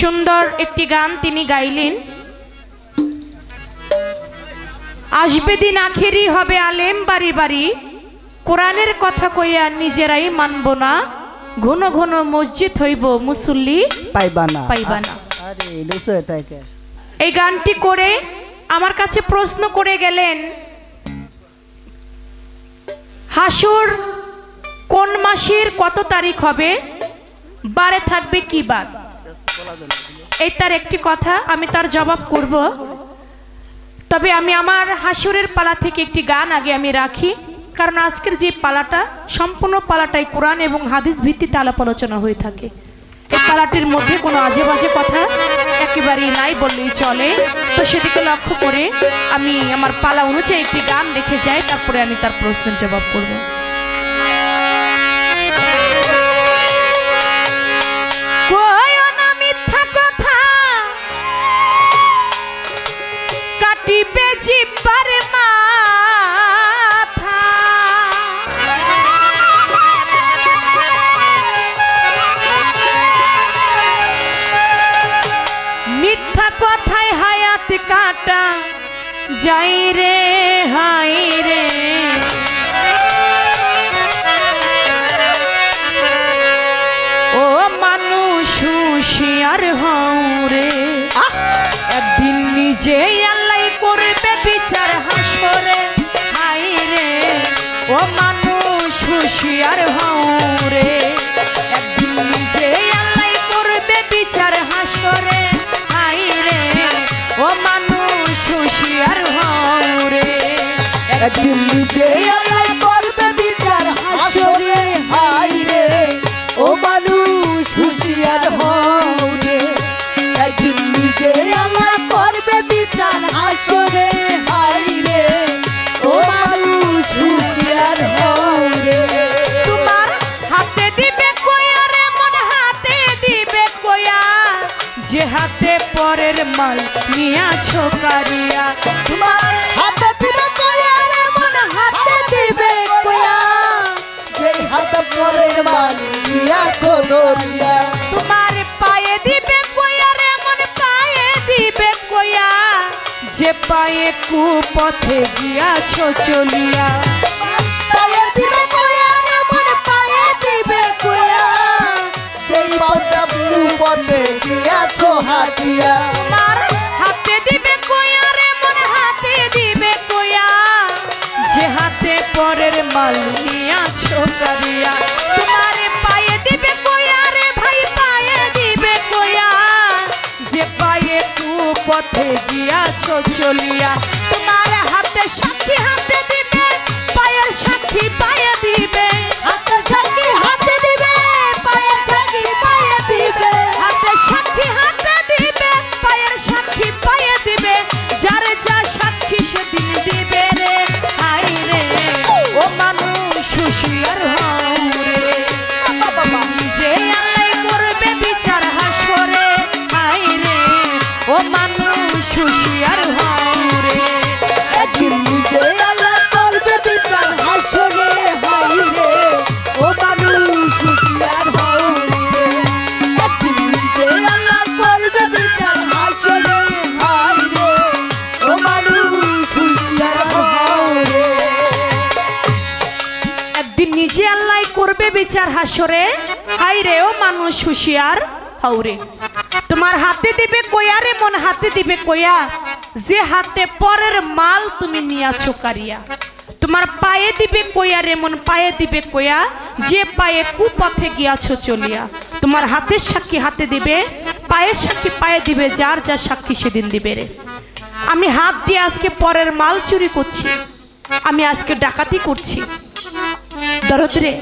সুন্দর একটি গান তিনি গাইলেন। আসবে দিন আখেরি হবে আলেম বাড়ি বাড়ি। কোরআনের কথা কইয়া নিজেরাই মানব না। ঘন ঘন মসজিদ হইব মুসল্লি পাইবা না। পাইবা না। আরে লুসো এটাকে। এই গানটি করে আমার কাছে প্রশ্ন করে গেলেন হাসুর কোন মাসের কত তারিখ হবে? বারে থাকবে কি বার এই তার একটি কথা আমি তার জবাব করব। তবে আমি আমার হাসুরের পালা থেকে একটি গান আগে আমি রাখি, কারণ আজকের যে পালাটা, সম্পূর্ণ পালাটাই কোরআন এবং হাদিস ভিত্তিতে আলাপ আলোচনা হয়ে থাকে। এই পালাটির মধ্যে কোনো আজে বাজে কথা একেবারেই নাই বললেই চলে। তো সেদিকে লক্ষ্য করে আমি আমার পালা অনুযায়ী একটি গান রেখে যাই, তারপরে আমি তার প্রশ্নের জবাব করব। হুঁশিয়ার হও একদিন নিজে আল্লাহ করবে বিচার হাসরে রে, ও মানুষ হুঁশিয়ার হও একদিন নিজে নিয়াছো কারিয়া তোমার হাতে দিবে কয়া রে মন হাতে দিবে কয়া। যেই হাতে পরে মাল নিয়াছো দরিয়া তোমার পায়ে দিবে কয়া রে মন পায়ে দিবে কয়া। যে পায়ে কুপথে গিয়াছো চলিয়া পায়ে দিবে কয়া রে মন পায়ে দিবে কয়া। যেই পথে পথে গিয়াছো হাতিয়া পরের মাল নিয়াছো কারিয়া। তোমার পায়ে দিবে কয়া রে ভাই, পায়ে দিবে কয়া যে পায়ে কু পথে গিয়াছো চলিয়া বিচার হাসরে হাই রে ও মানুষ হুশিয়ার হাউরে তোমার হাতে দিবে কয়া রে, মন হাতে দিবে কয়া যে হাতে পরের মাল তুমি নিয়াছো কারিয়া। তোমার পায়ে দিবে কয়া রে, মন পায়ে দিবে কয়া যে পায়ে কুপথে গিয়াছো চলিয়া। তোমার হাতের সাক্ষী হাতে দিবে, পায়ের সাক্ষী পায়ে দিবে, যার যা সাক্ষী সেদিন দিবে রে। আমি হাত দিয়ে আজকে পরের মাল চুরি করছি। আমি আজকে ডাকাতি করছি। দরদরে।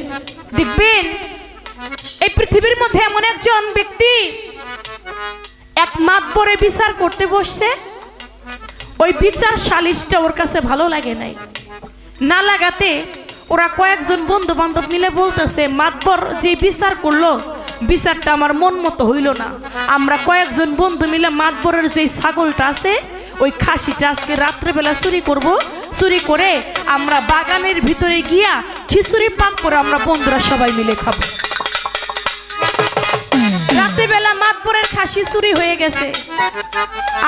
দেখবেন, এই পৃথিবীর মধ্যে এমন একজন ব্যক্তি এক মাত পরে বিচার করতে বসছে। ওই বিচার সালিশটা ওর কাছে ভালো লাগে নাই। না লাগাতে ওরা কয়েকজন বন্ধু বান্ধব মিলে বলতেছে মাতবর যে বিচার করল, বিচারটা আমার মন মতো হইল না। আমরা কয়েকজন বন্ধু মিলে মাতবরের যে ছাগলটা আছে, ওই খাসিটা আজকে রাত্রেবেলা চুরি করব চুরি করে আমরা বাগানের ভিতরে গিয়া খিচুড়ি পাক করে আমরা বন্ধুরা সবাই মিলে খাব। রাত্রিবেলা মাতবরের খাসি চুরি হয়ে গেছে।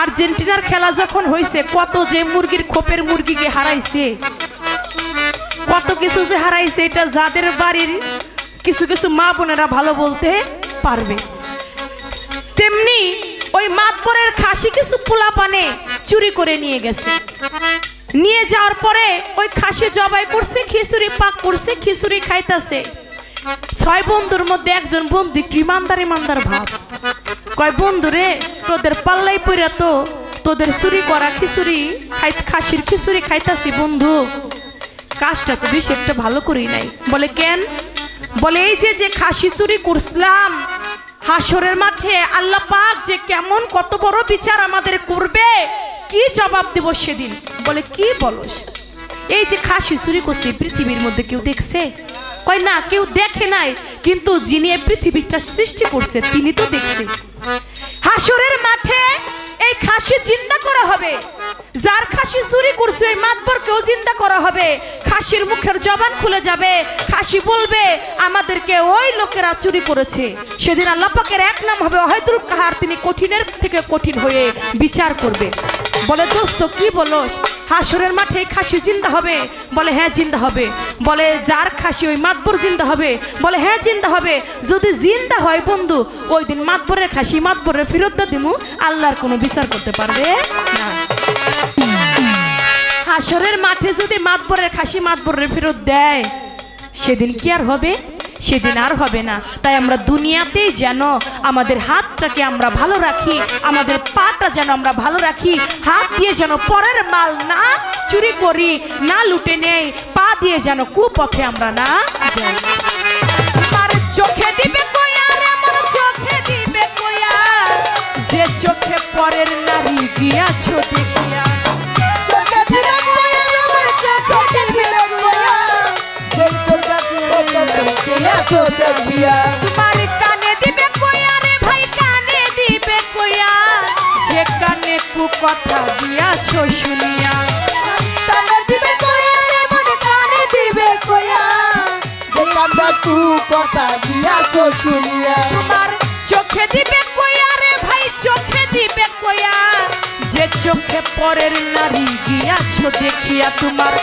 আর্জেন্টিনার খেলা যখন হয়েছে কত যে মুরগির খোপের মুরগিকে হারাইছে। কত কিছু যে হারাইছে, এটা যাদের বাড়ির কিছু কিছু মা বোনেরা ভালো বলতে পারবে। তেমনি ওই মাতবরের খাসি কিছু পোলা পানে চুরি করে নিয়ে গেছে। নিয়ে যাওয়ার পরে ওই খাসি জবাই করছে, খিচুড়ি পাক করছে, খিচুড়ি খাইতাছে। ছয় বন্ধুর মধ্যে একজন বন্ধু একটু ইমানদার ইমানদার ভাব। কয়, বন্ধু রে, তোদের পাল্লাই পইরা তো তোদের চুরি করা খিচুড়ি খাই, খাসির খিচুড়ি খাইতাছি, বন্ধু। কাজটা তো বেশি একটা ভালো করি নাই। বলে, কেন? বলে, এই যে যে খাসি চুরি করছিলাম হাসরের মাঠে, আল্লাহ পাক যে কেমন কত বড় বিচার আমাদের করবে। কি জবাব দেব সেদিন? বলে, কি বলস? এই যে খাসি চুরি করছে, পৃথিবীর মধ্যে কেউ দেখছে? কয়, না, কেউ দেখে নাই, কিন্তু যিনি এই পৃথিবীটা সৃষ্টি করছে, তিনি তো দেখছে। হাসরের মাঠে এই খাসি জিন্দা করা হবে। যার খাসি চুরি করছে, এই মাতবরকেও জিন্দা করা হবে। খাসির মুখের জবান খুলে যাবে। খাসি বলবে, আমাদেরকে ওই লোকেরা চুরি করেছে। সেদিন আল্লাহ পাকের এক নাম হবে অহেতুল কাহার। তিনি কঠিনের থেকে কঠিন হয়ে বিচার করবে। বলে, দোস্ত, কি বলস? হাসরের মাঠে খাসি জিন্দা হবে? বলে হ্যাঁ জিন্দা হবে। বলে, যার খাসি ওই মাতবর জিন্দা হবে? বলে হ্যাঁ জিন্দা হবে। যদি জিন্দা হয় বন্ধু, ওই দিন মাতবরের খাসি মাতবরের ফেরত দিমু। আল্লাহর কোনো বিচার করতে পারবে না। হাসরের মাঠে যদি মাতবরের খাসি মাতবরের ফেরত দেয়, সেদিন কি আর হবে? সেদিন আর হবে না। তাই আমরা দুনিয়াতেই যেন আমাদের হাতটাকে আমরা ভালো রাখি, আমাদের পাটা যেন আমরা ভালো রাখি, হাত দিয়ে যেন পরের মাল না চুরি করি, না লুটে নেই, পা দিয়ে যেন কুপথে আমরা না যাই। চোখে দিয়া তোমার কানে দিবে কয়া রে ভাই কানে দিবে কয়া যে কানে কু কথা দিয়াছো শুনিয়া। কানে দিবে কয়া রে মনে কানে দিবে কয়া যে কান্দা কথা দিয়াছো শুনিয়া। তোমার চোখে দিবে কয়া রে ভাই চোখে দিবে কয়া যে চোখে পরের নারী গিয়াছো দেখিয়া তোমার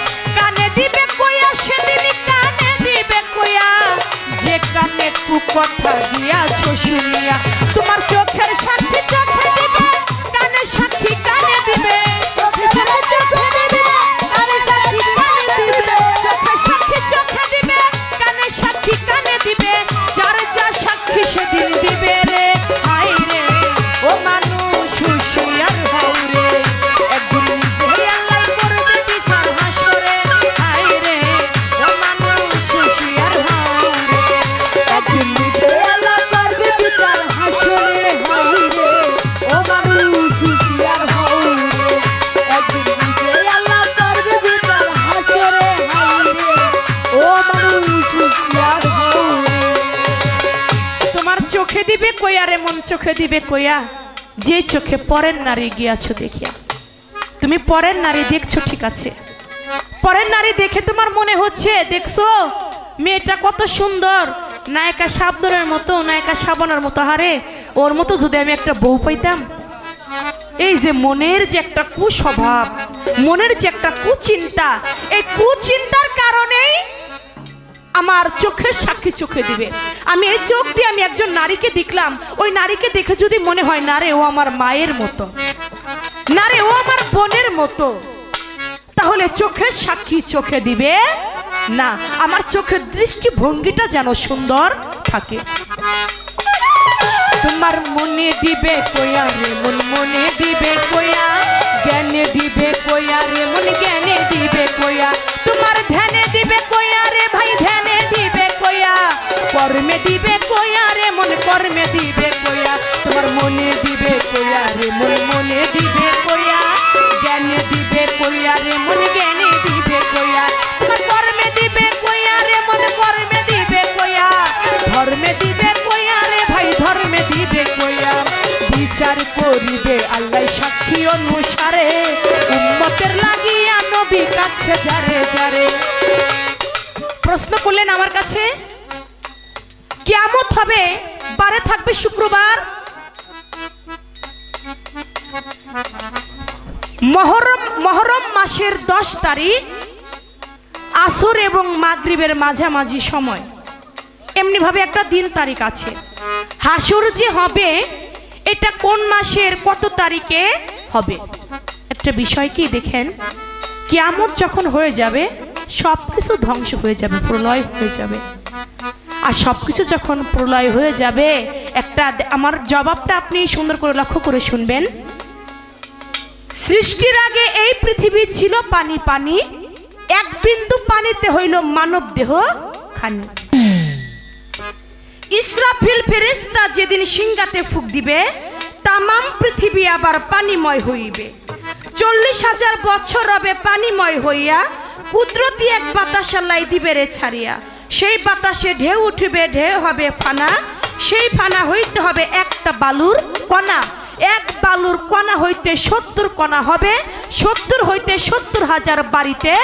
কথা গিয়াছো শুনিয়া চোখে দিবে কয়া যে চোখে পরের নারী গিয়াছো দেখিয়া। তুমি পরের নারী দেখছ, ঠিক আছে। পরের নারী দেখে তোমার মনে হচ্ছে, দেখছ, মেয়েটা কত সুন্দর। নায়িকা সাবদরের মতো, নায়িকা সাবনের মতো হারে ওর মতো যদি আমি একটা বউ পাইতাম। এই যে মনের যে একটা কুস্বভাব, মনের যে একটা কুচিন্তা, এই কুচিন্তার কারণেই আমার চোখের সাক্ষী চোখে দিবে। আমি এই চোখ দিয়ে আমি একজন নারীকে দেখলাম। ওই নারীকে দেখে যদি মনে হয়, না রে, ও আমার মায়ের মতো। না রে, ও আমার বোনের মতো। তাহলে চোখের সাক্ষী চোখে দিবে? না, আমার চোখের দৃষ্টিভঙ্গিটা যেন সুন্দর থাকে। তোমার মনে দিবে কয়া রে, মন মনে দিবে কয়া। জ্ঞানে দিবে কয়া রে, মন জ্ঞানে দিবে কয়া তোমার ধ্যানে দিবে কয়া রে, ভাই ধ্যানে দিবে কয়া কর্মে দিবে কয়া রে, মন কর্মে দিবে কয়া তোমার মনে দিবে কয়া রে, মন হবে, বারে থাকবে শুক্রবার। মহরম মহরম মাসের দশ তারিখ, আসর এবং মাগরিবের মাঝামাঝি সময়। এমনিভাবে একটা দিন তারিখ আছে। হাসুর যে হবে, এটা কোন মাসের, কত তারিখে হবে? একটা বিষয় কি দেখেন, কিয়ামত যখন হয়ে যাবে সব কিছু ধ্বংস হয়ে যাবে, প্রলয় হয়ে যাবে। আর সব কিছু যখন প্রলয় হয়ে যাবে, একটা আমার জবাবটা আপনি সুন্দর করে লক্ষ্য করে শুনবেন। সৃষ্টির আগে এই পৃথিবী ছিল পানি পানি, এক বিন্দু পানিতে হইল মানব দেহ খানি। ইসরাফিল ফেরেস্তা যেদিন সিংগাতে ফুক দিবে, তামাম পৃথিবী আবার পানিময় হইবে। চল্লিশ হাজার বছর রবে পানিময় হইয়া, কুদরতি এক বাতাসাল্লাই দিবে রে ছাড়িয়া। সেই বাতাসে ঢেউ উঠিবে, ঢেউ হবে ফানা। সেই ফানা হইতে হবে একটা বালুর কণা। এক বালুর কণা হইতে সত্তর কণা হবে। সত্তর হইতে সত্তর হাজার বাড়িতে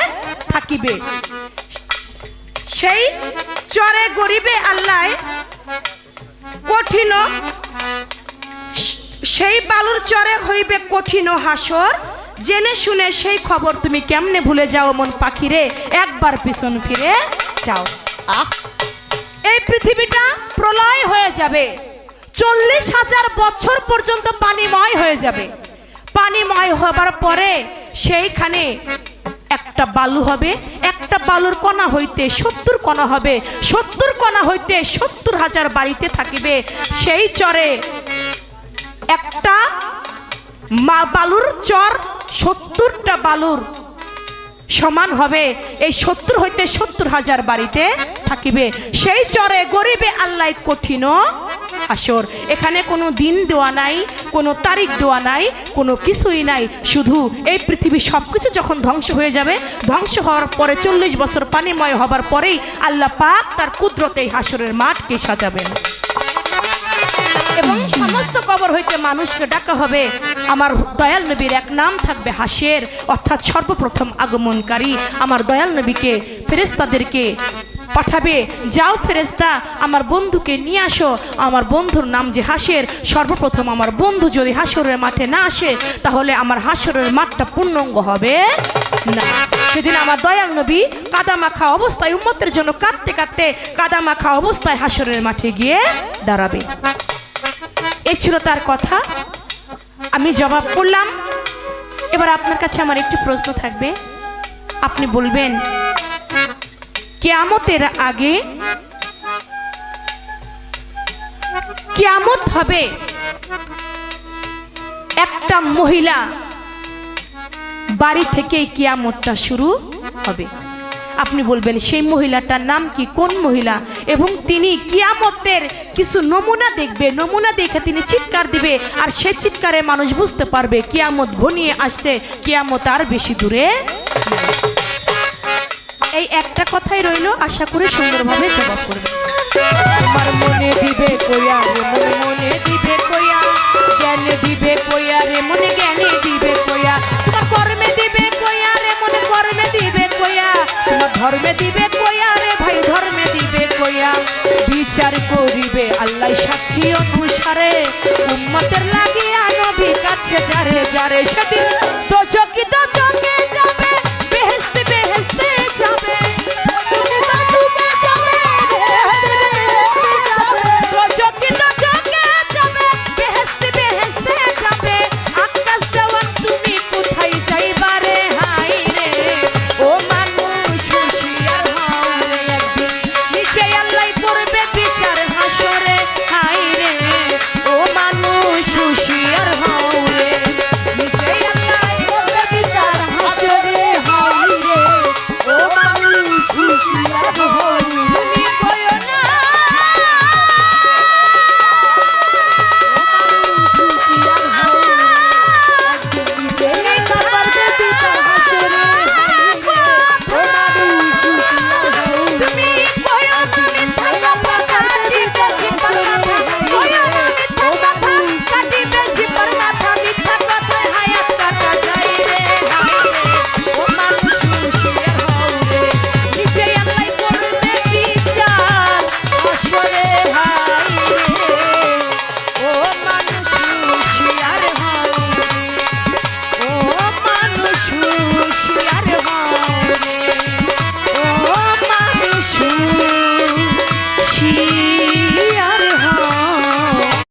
থাকিবে। সেই চরে গরিবে আল্লাহ কঠিন। সেই বালুর চরে হইবে কঠিন হাসর। জেনে শুনে সেই খবর তুমি কেমনে ভুলে যাও মন পাখিরে? একবার পিছন ফিরে যাও। এই পৃথিবীটা প্রলয় হয়ে যাবে। চল্লিশ হাজার বছর পর্যন্ত পানিময় হয়ে যাবে। পানিময় হবার পরে সেইখানে একটা বালু হবে, একটা বালুর কণা হইতে সত্তর কণা হবে, সত্তর কণা হইতে সত্তর হাজার বাড়িতে থাকিবে। সেই চরে একটা মা বালুর চর, সত্তরটা বালুর সমান হবে। এই সত্তর হইতে সত্তর হাজার বাড়িতে থাকিবে। সেই চরে গরিবে আল্লাহ কঠিন আসর। এখানে কোনো দিন দেওয়া নাই, কোনো তারিখ দেওয়া নাই, কোনো কিছুই নাই। শুধু এই পৃথিবী সব কিছু যখন ধ্বংস হয়ে যাবে, ধ্বংস হওয়ার পরে চল্লিশ বছর পানিময় হবার পরেই আল্লাহ পাক তার কুদরতে হাসরের মাঠকে সাজাবেন। এবং সমস্ত কবর হইতে মানুষকে ডাকা হবে। আমার দয়াল নবীর এক নাম থাকবে হাসের, অর্থাৎ সর্বপ্রথম আগমনকারী। আমার দয়াল নবীকে ফেরেস্তাদেরকে পাঠাবে। যাও ফেরেস্তা আমার বন্ধুকে নিয়ে আসো। আমার বন্ধুর নাম যে হাসের, সর্বপ্রথম আমার বন্ধু যদি হাসরের মাঠে না আসে, তাহলে আমার হাসরের মাঠটা পূর্ণাঙ্গ হবে না। সেদিন আমার দয়াল নবী কাদা মাখা অবস্থায় উম্মতের জন্য কাঁদতে কাঁদতে কাদা মাখা অবস্থায় হাসরের মাঠে গিয়ে দাঁড়াবে। এ ছিল তার কথা। আমি জবাব করলাম। এবার আপনার কাছে আমার একটি প্রশ্ন থাকবে। আপনি বলবেন, কেয়ামতের আগে কেয়ামত হবে, একটা মহিলা বাড়ি থেকেই কেয়ামতটা শুরু হবে। আপনি বলবেন, সেই মহিলাটার নাম কি? কোন মহিলা? এবং তিনি কিয়ামতের কিছু নমুনা দেখবে, নমুনা দেখে তিনি চিৎকার দিবে, আর সে চিৎকারে মানুষ বুঝতে পারবে, কিয়ামত ঘনিয়ে আসছে, কিয়ামত আর বেশি দূরে এই একটা কথাই রইল, আশা করে সুন্দরভাবে জবাব করবে। মনে দিবে কইয়া রে, মনে মনে দিবে কইয়া রে, মনে জ্ঞানে ধর্মে দিবে কইয়া রে ভাই, ধর্মে দিবে কইয়া। বিচার করিবে আল্লাহ সাক্ষী অনুসারে উম্মতের লাগিয়া নবী কাছে যারে যারে সেদিন